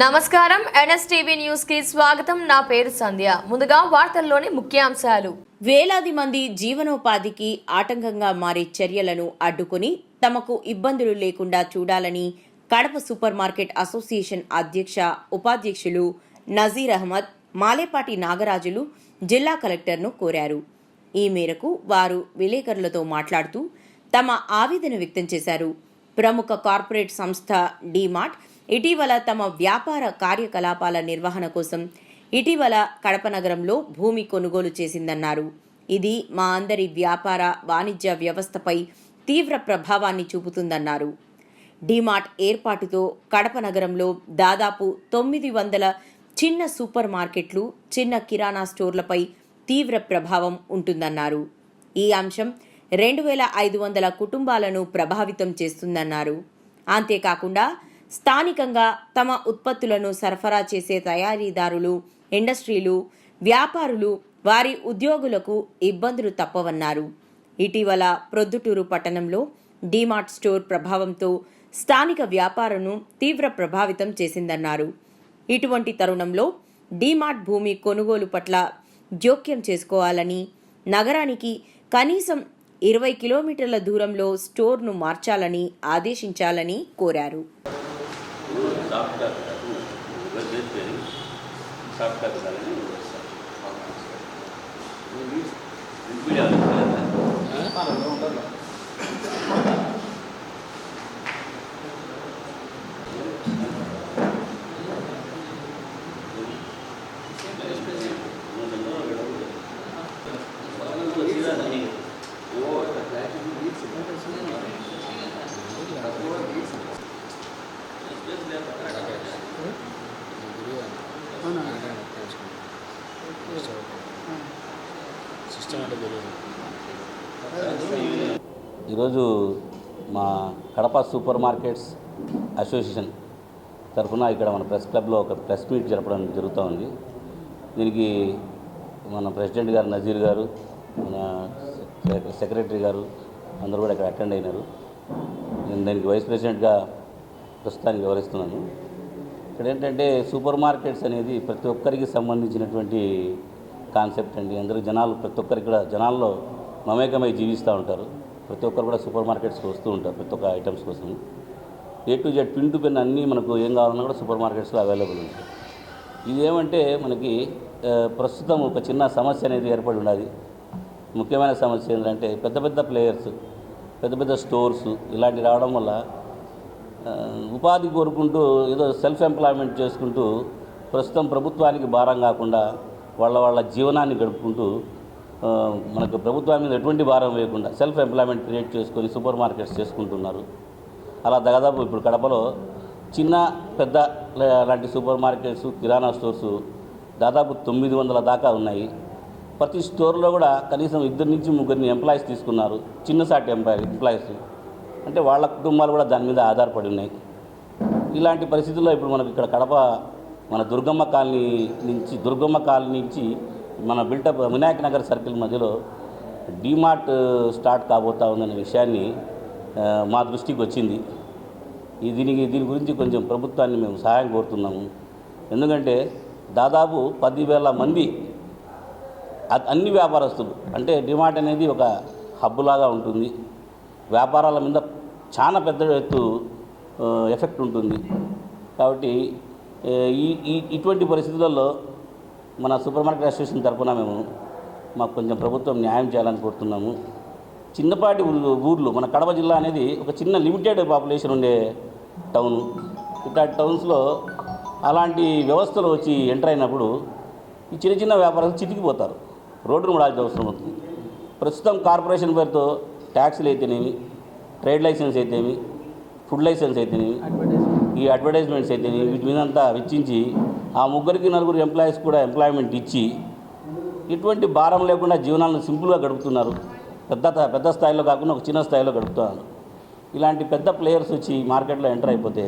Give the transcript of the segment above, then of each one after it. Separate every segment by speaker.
Speaker 1: నమస్కారం. ఎన్ఎస్టీవీ న్యూస్కి స్వాగతం. నా పేరు సంధ్య. ముందుగా వార్తల్లోని ముఖ్యాంశాలు.
Speaker 2: వేలాది మంది జీవనోపాధికి ఆటంకంగా మారే చర్యలను అడ్డుకుని తమకు ఇబ్బందులు లేకుండా చూడాలని కడప సూపర్ మార్కెట్ అసోసియేషన్ అధ్యక్ష ఉపాధ్యక్షులు నజీర్ అహ్మద్ మాలేపాటి నాగరాజులు జిల్లా కలెక్టర్ను కోరారు. ఈ మేరకు వారు విలేకరులతో మాట్లాడుతూ తమ ఆవేదన వ్యక్తం చేశారు. ప్రముఖ కార్పొరేట్ సంస్థ డీమార్ట్ ఇటీవల తమ వ్యాపార కార్యకలాపాల నిర్వహణ కోసం ఇటీవల కడప నగరంలో భూమి కొనుగోలు చేసిందన్నారు. ఇది మా అందరి వ్యాపార వాణిజ్య వ్యవస్థపై తీవ్ర ప్రభావాన్ని చూపుతుందన్నారు. డిమార్ట్ ఏర్పాటుతో కడప నగరంలో దాదాపు తొమ్మిది వందల చిన్న సూపర్ మార్కెట్లు చిన్న కిరాణా స్టోర్లపై తీవ్ర ప్రభావం ఉంటుందన్నారు. ఈ అంశం రెండు వేల ఐదు వందల కుటుంబాలను ప్రభావితం చేస్తుందన్నారు. అంతేకాకుండా స్థానికంగా తమ ఉత్పత్తులను సరఫరా చేసే తయారీదారులు ఇండస్ట్రీలు వ్యాపారులు వారి ఉద్యోగులకు ఇబ్బందులు తప్పవన్నారు. ఇటీవల ప్రొద్దుటూరు పట్టణంలో డీమార్ట్ స్టోర్ ప్రభావంతో స్థానిక వ్యాపారను తీవ్ర ప్రభావితం చేసిందన్నారు. ఇటువంటి తరుణంలో డీమార్ట్ భూమి కొనుగోలు పట్ల జోక్యం చేసుకోవాలని నగరానికి కనీసం ఇరవై కిలోమీటర్ల దూరంలో స్టోర్ను మార్చాలని ఆదేశించాలని కోరారు.
Speaker 3: ஒரு சாப்பிட்டாரு இவர் பேர்
Speaker 4: பேர் சாப்பிட்டாரு இன்பிடியா
Speaker 3: ఈరోజు మా కడప సూపర్ మార్కెట్స్ అసోసియేషన్ తరఫున ఇక్కడ మన ప్రెస్ క్లబ్లో ఒక ప్రెస్ మీట్ జరపడం జరుగుతూ ఉంది. దీనికి మన ప్రెసిడెంట్ గారు నజీర్ గారు మన సెక్రటరీ గారు అందరూ కూడా ఇక్కడ అటెండ్ అయినారు. నేను దానికి వైస్ ప్రెసిడెంట్గా ప్రస్తుతానికి వివరిస్తున్నాను. ఇక్కడ ఏంటంటే సూపర్ మార్కెట్స్ అనేది ప్రతి ఒక్కరికి సంబంధించినటువంటి కాన్సెప్ట్ అండి. అందరూ జనాలు ప్రతి ఒక్కరికి కూడా జనాల్లో మమేకమై జీవిస్తూ ఉంటారు. ప్రతి ఒక్కరు కూడా సూపర్ మార్కెట్స్కి వస్తూ ఉంటారు ప్రతి ఒక్క ఐటమ్స్ కోసం. A to Z pin to pin అన్నీ మనకు ఏం కావాలన్నా కూడా సూపర్ మార్కెట్స్లో అవైలబుల్ ఉంటాయి. ఇదేమంటే మనకి ప్రస్తుతం ఒక చిన్న సమస్య అనేది ఏర్పడి ఉన్నది. ముఖ్యమైన సమస్య ఏంటంటే పెద్ద పెద్ద ప్లేయర్స్ పెద్ద పెద్ద స్టోర్స్ ఇలాంటివి రావడం వల్ల ఉపాధి కోరుకుంటూ ఏదో సెల్ఫ్ ఎంప్లాయ్మెంట్ చేసుకుంటూ ప్రస్తుతం ప్రభుత్వానికి భారం కాకుండా వాళ్ళ వాళ్ళ జీవనాన్ని గడుపుకుంటూ మనకు ప్రభుత్వం మీద ఎటువంటి భారం వేయకుండా సెల్ఫ్ ఎంప్లాయ్మెంట్ క్రియేట్ చేసుకొని సూపర్ మార్కెట్స్ చేసుకుంటున్నారు. అలా దాదాపు ఇప్పుడు కడపలో చిన్న పెద్ద లాంటి సూపర్ మార్కెట్స్ కిరాణా స్టోర్స్ దాదాపు తొమ్మిది వందల దాకా ఉన్నాయి. ప్రతి స్టోర్లో కూడా కనీసం ఇద్దరు నుంచి ముగ్గురిని ఎంప్లాయీస్ తీసుకున్నారు. చిన్నసాటి ఎంప్లాయీ ఎంప్లాయీస్ అంటే వాళ్ళ కుటుంబాలు కూడా దాని మీద ఆధారపడి ఉన్నాయి. ఇలాంటి పరిస్థితుల్లో ఇప్పుడు మనకి ఇక్కడ కడప మన దుర్గమ్మ కాలనీ నుంచి దుర్గమ్మ కాలనీ నుంచి మన బిల్టప్ వినాయక నగర్ సర్కిల్ మధ్యలో డీమార్ట్ స్టార్ట్ కాబోతా ఉందనే విషయాన్ని మా దృష్టికి వచ్చింది. దీనికి దీని గురించి కొంచెం ప్రభుత్వాన్ని మేము సహాయం కోరుతున్నాము. ఎందుకంటే దాదాపు పదివేల మంది అన్ని వ్యాపారస్తులు అంటే డిమార్ట్ అనేది ఒక హబ్బులాగా ఉంటుంది. వ్యాపారాల మీద చాలా పెద్ద ఎత్తు ఎఫెక్ట్ ఉంటుంది. కాబట్టి ఈ ఇటువంటి పరిస్థితులలో మన సూపర్ మార్కెట్ అసోసియేషన్ తరఫున మేము మాకు కొంచెం ప్రభుత్వం న్యాయం చేయాలని కోరుతున్నాము. చిన్నపాటి ఊర్లు మన కడప జిల్లా అనేది ఒక చిన్న లిమిటెడ్ పాపులేషన్ ఉండే టౌన్. ఇట్లాంటి టౌన్స్లో అలాంటి వ్యవస్థలు వచ్చి ఎంటర్ అయినప్పుడు ఈ చిన్న చిన్న వ్యాపారాలు చితికిపోతారు. రోడ్డును పడాల్సిన అవసరం అవుతుంది. ప్రస్తుతం కార్పొరేషన్ పేరుతో ట్యాక్స్లు అయితేనేమి ట్రేడ్ లైసెన్స్ అయితేనేమి ఫుడ్ లైసెన్స్ అయితేనేమి ఈ అడ్వర్టైజ్మెంట్స్ అయితేనేమి వీటి మీద అంతా వెచ్చించి ఆ ముగ్గురికి నలుగురు ఎంప్లాయీస్ కూడా ఎంప్లాయ్మెంట్ ఇచ్చి ఇటువంటి భారం లేకుండా జీవనాలను సింపుల్గా గడుపుతున్నారు. పెద్ద పెద్ద స్థాయిలో కాకుండా ఒక చిన్న స్థాయిలో గడుపుతున్నారు. ఇలాంటి పెద్ద ప్లేయర్స్ వచ్చి మార్కెట్లో ఎంటర్ అయిపోతే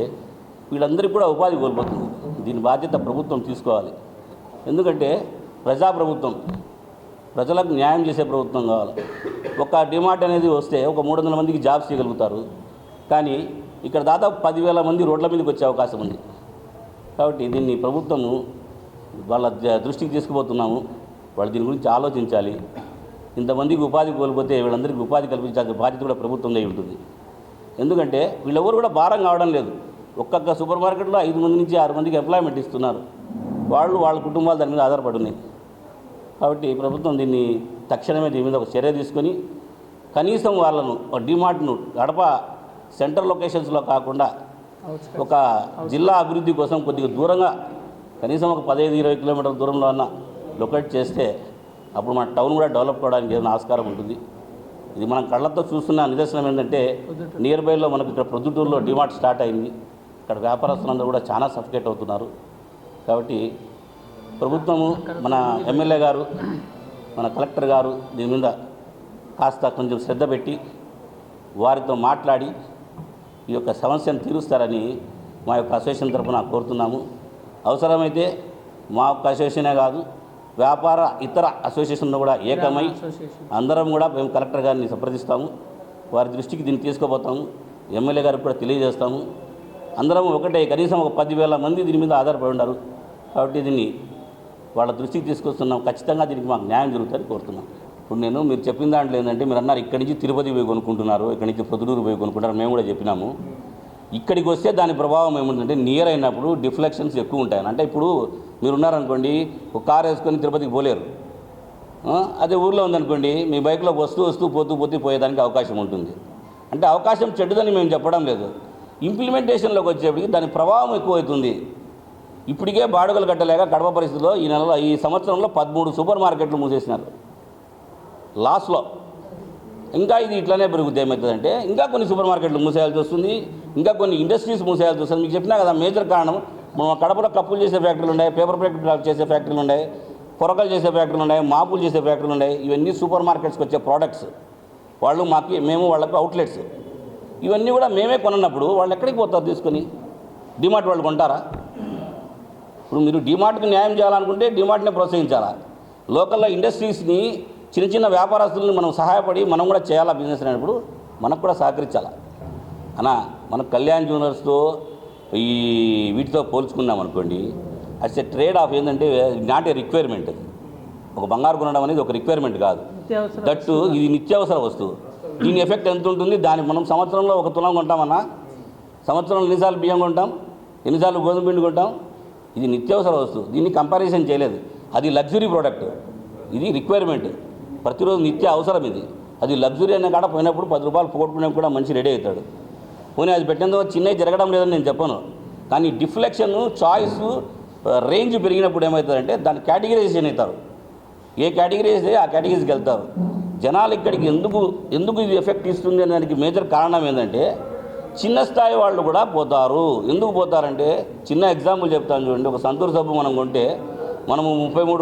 Speaker 3: వీళ్ళందరికీ కూడా ఉపాధి కోల్పోతుంది. దీని బాధ్యత ప్రభుత్వం తీసుకోవాలి. ఎందుకంటే ప్రజాప్రభుత్వం ప్రజలకు న్యాయం చేసే ప్రభుత్వం కావాలి. ఒక డిమార్ట్ అనేది వస్తే ఒక మూడు వందల మందికి జాబ్స్ చేయగలుగుతారు. కానీ ఇక్కడ దాదాపు పదివేల మంది రోడ్ల మీదకి వచ్చే అవకాశం ఉంది. కాబట్టి దీన్ని ప్రభుత్వము వాళ్ళ దృష్టికి తీసుకుపోతున్నాము. వాళ్ళు దీని గురించి ఆలోచించాలి. ఇంతమందికి ఉపాధి కోల్పోతే వీళ్ళందరికీ ఉపాధి కల్పించాల్సిన బాధ్యత కూడా ప్రభుత్వం అయి ఉంటుంది. ఎందుకంటే వీళ్ళెవరు కూడా భారం కావడం లేదు. ఒక్కొక్క సూపర్ మార్కెట్లో ఐదు మంది నుంచి ఆరు మందికి ఎంప్లాయ్మెంట్ ఇస్తున్నారు. వాళ్ళు వాళ్ళ కుటుంబాలు దాని మీద ఆధారపడి ఉన్నాయి. కాబట్టి ప్రభుత్వం దీన్ని తక్షణమే దీని మీద ఒక చర్య తీసుకొని కనీసం వాళ్ళను ఒక డిమార్ట్ను గడప సెంటర్ లొకేషన్స్లో కాకుండా ఒక జిల్లా అభివృద్ధి కోసం కొద్దిగా దూరంగా కనీసం ఒక పదహైదు ఇరవై కిలోమీటర్ల దూరంలో అన్న లొకేట్ చేస్తే అప్పుడు మన టౌన్ కూడా డెవలప్ కావడానికి ఏదైనా ఆస్కారం ఉంటుంది. ఇది మనం కళ్ళతో చూస్తున్న నిదర్శనం ఏంటంటే నియర్ బైలో మనకు ఇక్కడ ప్రొద్దుటూరులో డిమార్ట్ స్టార్ట్ అయింది. ఇక్కడ వ్యాపారస్తులందరూ కూడా చాలా సఫికేట్ అవుతున్నారు. కాబట్టి ప్రభుత్వము మన ఎమ్మెల్యే గారు మన కలెక్టర్ గారు దీని మీద కాస్త కొంచెం శ్రద్ధ పెట్టి వారితో మాట్లాడి ఈ యొక్క సమస్యను తీరుస్తారని మా యొక్క అసోసియేషన్ తరఫున కోరుతున్నాము. అవసరమైతే మా యొక్క అసోసియేషనే కాదు వ్యాపార ఇతర అసోసియేషన్లు కూడా ఏకమై అందరం కూడా మేము కలెక్టర్ గారిని సంప్రదిస్తాము. వారి దృష్టికి దీన్ని తీసుకుపోతాము. ఎమ్మెల్యే గారికి కూడా తెలియజేస్తాము. అందరం ఒకటే కనీసం ఒక పదివేల మంది దీని మీద ఆధారపడి ఉన్నారు కాబట్టి దీన్ని వాళ్ళ దృష్టికి తీసుకొస్తున్నాం. ఖచ్చితంగా దీనికి మాకు న్యాయం జరుగుతుందని కోరుతున్నాం. ఇప్పుడు నేను మీరు చెప్పిన దాంట్లో ఏంటంటే మీరు అన్నారు ఇక్కడి నుంచి తిరుపతి పోయి కొనుక్కుంటున్నారు ఇక్కడి నుంచి పొద్దుటూరు పోయి కొనుక్కుంటారు మేము కూడా చెప్పినాము. ఇక్కడికి వస్తే దాని ప్రభావం ఏముందంటే నియర్ అయినప్పుడు డిఫ్లెక్షన్స్ ఎక్కువ ఉంటాయి అంటే ఇప్పుడు మీరు ఉన్నారనుకోండి ఒక కారు వేసుకొని తిరుపతికి పోలేరు. అదే ఊర్లో ఉందనుకోండి మీ బైక్లో వస్తూ వస్తూ పోతూ పోతూ పోయేదానికి అవకాశం ఉంటుంది. అంటే అవకాశం చెడ్డదని మేము చెప్పడం లేదు. ఇంప్లిమెంటేషన్లోకి వచ్చేప్పటికి దాని ప్రభావం ఎక్కువవుతుంది ఇప్పటికే బాడుగలు కట్టలేక కడప పరిస్థితిలో ఈ నెలలో ఈ సంవత్సరంలో పదమూడు సూపర్ మార్కెట్లు మూసేసినారు. లాస్లో ఇంకా ఇది ఇట్లానే పెరుగుద్ది. ఏమవుతుందంటే ఇంకా కొన్ని సూపర్ మార్కెట్లు మూసేయాల్సి వస్తుంది ఇంకా కొన్ని ఇండస్ట్రీస్ మూసేయాల్సి వస్తుంది. మీకు చెప్పినా కదా మేజర్ కారణం మనం కడపలో కప్పులు చేసే ఫ్యాక్టరీలు ఉన్నాయి పేపర్ ప్యాకెట్ చేసే ఫ్యాక్టరీలు ఉన్నాయి పొరకలు చేసే ఫ్యాక్టరీలు ఉన్నాయి మాపులు చేసే ఫ్యాక్టరీలు ఉన్నాయి. ఇవన్నీ సూపర్ మార్కెట్స్కి వచ్చే ప్రోడక్ట్స్ వాళ్ళు మాకు మేము వాళ్ళకు అవుట్లెట్స్ ఇవన్నీ కూడా మేమే కొనన్నప్పుడు వాళ్ళు ఎక్కడికి పోతారు తీసుకొని? డిమార్ట్ వాళ్ళు కొంటారా? ఇప్పుడు మీరు డిమార్ట్కి న్యాయం చేయాలనుకుంటే డిమార్ట్నే ప్రోత్సహించాలా? లోకల్లో ఇండస్ట్రీస్ని చిన్న చిన్న వ్యాపారస్తులను మనం సహాయపడి మనం కూడా చేయాలా బిజినెస్ అనేప్పుడు మనకు కూడా సహకరించాలా? అనా మన కళ్యాణ్ జ్యువెలర్స్తో ఈ వీటితో పోల్చుకున్నాం అనుకోండి అట్స్ ఎ ట్రేడ్ ఆఫ్ ఏంటంటే నాట్ ఏ రిక్వైర్మెంట్. ఒక బంగారు కొనడం అనేది ఒక రిక్వైర్మెంట్ కాదు. దట్టు ఇది నిత్యావసర వస్తువు. దీని ఎఫెక్ట్ ఎంత ఉంటుంది? దాని మనం సంవత్సరంలో ఒక తులం కొంటామన్నా? సంవత్సరంలో ఎన్నిసార్లు బియ్యం కొంటాం? ఎన్నిసార్లు గోధుమ పిండి కొంటాం? ఇది నిత్యావసర వస్తువు. దీన్ని కంపారిజన్ చేయలేదు. అది లగ్జరీ ప్రోడక్ట్ ఇది రిక్వైర్మెంట్ ప్రతిరోజు నిత్య అవసరం ఇది. అది లగ్జరీ అనే కాడ పోయినప్పుడు పది రూపాయలు పోగొట్టుకునే కూడా మంచి రెడీ అవుతాడు. పోనీ అది పెట్టేందుకు చిన్నవి జరగడం లేదని నేను చెప్పను. కానీ డిఫ్లెక్షన్ చాయిస్ రేంజ్ పెరిగినప్పుడు ఏమవుతుందంటే దాన్ని కేటగిరైజేషన్ అవుతారు. ఏ కేటగిరీస్ ఆ కేటగిరీస్కి వెళ్తారు. జనాలు ఇక్కడికి ఎందుకు ఎందుకు ఇది ఎఫెక్ట్ ఇస్తుంది అనే దానికి మేజర్ కారణం ఏంటంటే చిన్న స్థాయి వాళ్ళు కూడా పోతారు. ఎందుకు పోతారంటే చిన్న ఎగ్జాంపుల్ చెప్తాను చూడండి. ఒక సంతూర్ సబ్బు మనం కొంటే మనము ముప్పై మూడు